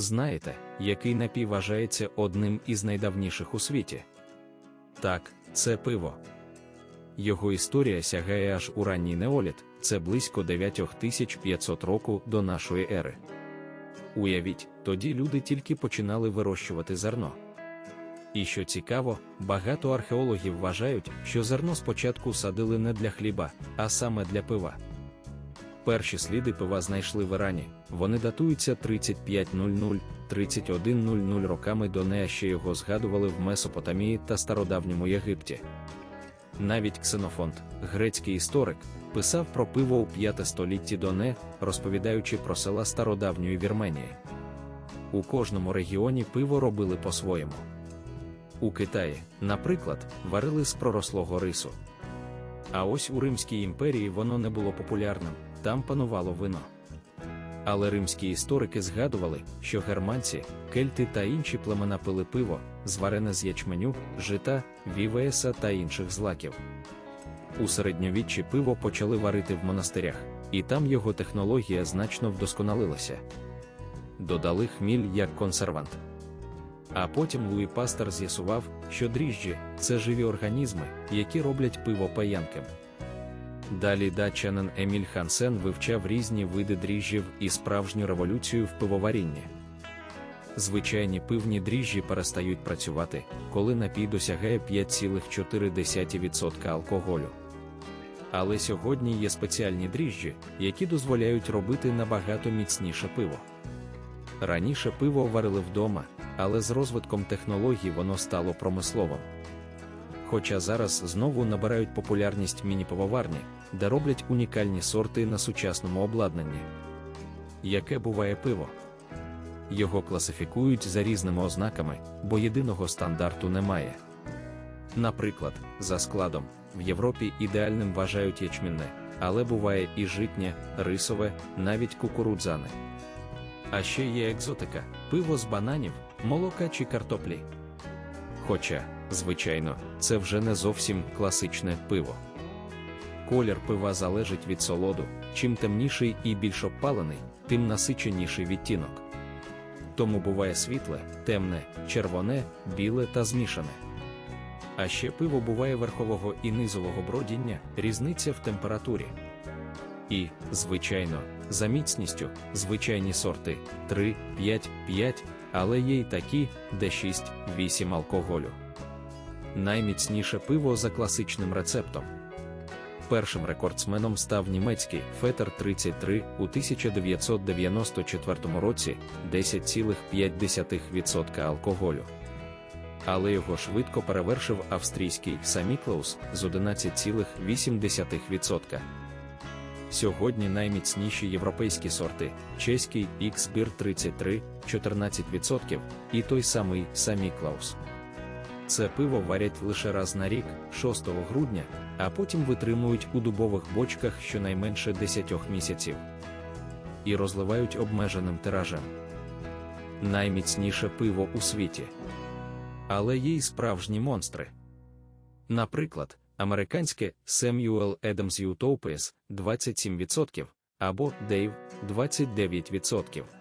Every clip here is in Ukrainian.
Знаєте, який напій вважається одним із найдавніших у світі? Так, це пиво. Його історія сягає аж у ранній неоліт, це близько 9500 року до нашої ери. Уявіть, тоді люди тільки починали вирощувати зерно. І що цікаво, багато археологів вважають, що зерно спочатку садили не для хліба, а саме для пива. Перші сліди пива знайшли в Ірані, вони датуються 3500-3100 роками до нея ще його згадували в Месопотамії та стародавньому Єгипті. Навіть Ксенофонт, грецький історик, писав про пиво у 5 столітті до не, розповідаючи про села стародавньої Вірменії. У кожному регіоні пиво робили по-своєму. У Китаї, наприклад, варили з пророслого рису. А ось у Римській імперії воно не було популярним, там панувало вино. Але римські історики згадували, що германці, кельти та інші племена пили пиво, зварене з ячменю, жита, вівеса та інших злаків. У середньовіччі пиво почали варити в монастирях, і там його технологія значно вдосконалилася. Додали хміль як консервант. А потім Луї Пастер з'ясував, що дріжджі це живі організми, які роблять пиво паянким. Далі датчанин Еміль Хансен вивчав різні види дріжджів і справжню революцію в пивоварінні. Звичайні пивні дріжджі перестають працювати, коли напій досягає 5,4% алкоголю. Але сьогодні є спеціальні дріжджі, які дозволяють робити набагато міцніше пиво. Раніше пиво варили вдома, але з розвитком технологій воно стало промисловим. Хоча зараз знову набирають популярність міні-пивоварні, де роблять унікальні сорти на сучасному обладнанні. Яке буває пиво? Його класифікують за різними ознаками, бо єдиного стандарту немає. Наприклад, за складом, в Європі ідеальним вважають ячмінне, але буває і житнє, рисове, навіть кукурудзане. А ще є екзотика пиво з бананів, молока чи картоплі. Хоча, звичайно, це вже не зовсім класичне пиво. Колір пива залежить від солоду, чим темніший і більш обпалений, тим насиченіший відтінок. Тому буває світле, темне, червоне, біле та змішане. А ще пиво буває верхового і низового бродіння, різниця в температурі. І, звичайно, за міцністю, звичайні сорти 3, 5, 5, але є й такі, де 6, 8 алкоголю. Найміцніше пиво за класичним рецептом. Першим рекордсменом став німецький Фетер 33 у 1994 році 10,5% алкоголю. Але його швидко перевершив австрійський Саміклаус з 11,8%. Сьогодні найміцніші європейські сорти чеський X-Beer 33, 14% і той самий Саміклаус. Це пиво варять лише раз на рік, 6 грудня, а потім витримують у дубових бочках щонайменше 10 місяців і розливають обмеженим тиражем. Найміцніше пиво у світі. Але є й справжні монстри. Наприклад, американське Samuel Adams Utopias 27% або Dave 29%.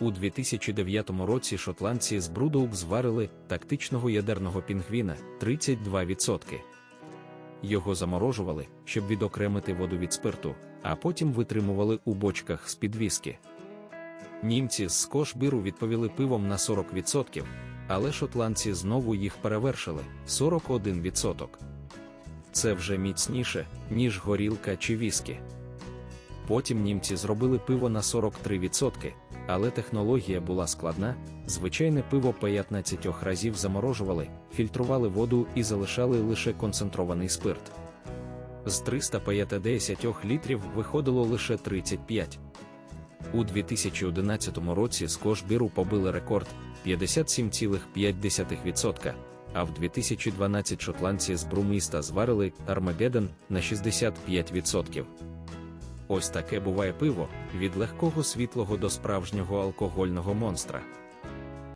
У 2009 році шотландці з Брудоук зварили тактичного ядерного пінгвіна 32%. Його заморожували, щоб відокремити воду від спирту, а потім витримували у бочках з під віскі. Німці з скошбіру відповіли пивом на 40%, але шотландці знову їх перевершили 41%. Це вже міцніше, ніж горілка чи віскі. Потім німці зробили пиво на 43%, але технологія була складна. Звичайне пиво 15 разів заморожували, фільтрували воду і залишали лише концентрований спирт. З 350 літрів виходило лише 35. У 2011 році з Кошбіру побили рекорд 57,5%, а в 2012 шотландці з Бруміста зварили Армагедден на 65%. Ось таке буває пиво від легкого світлого до справжнього алкогольного монстра.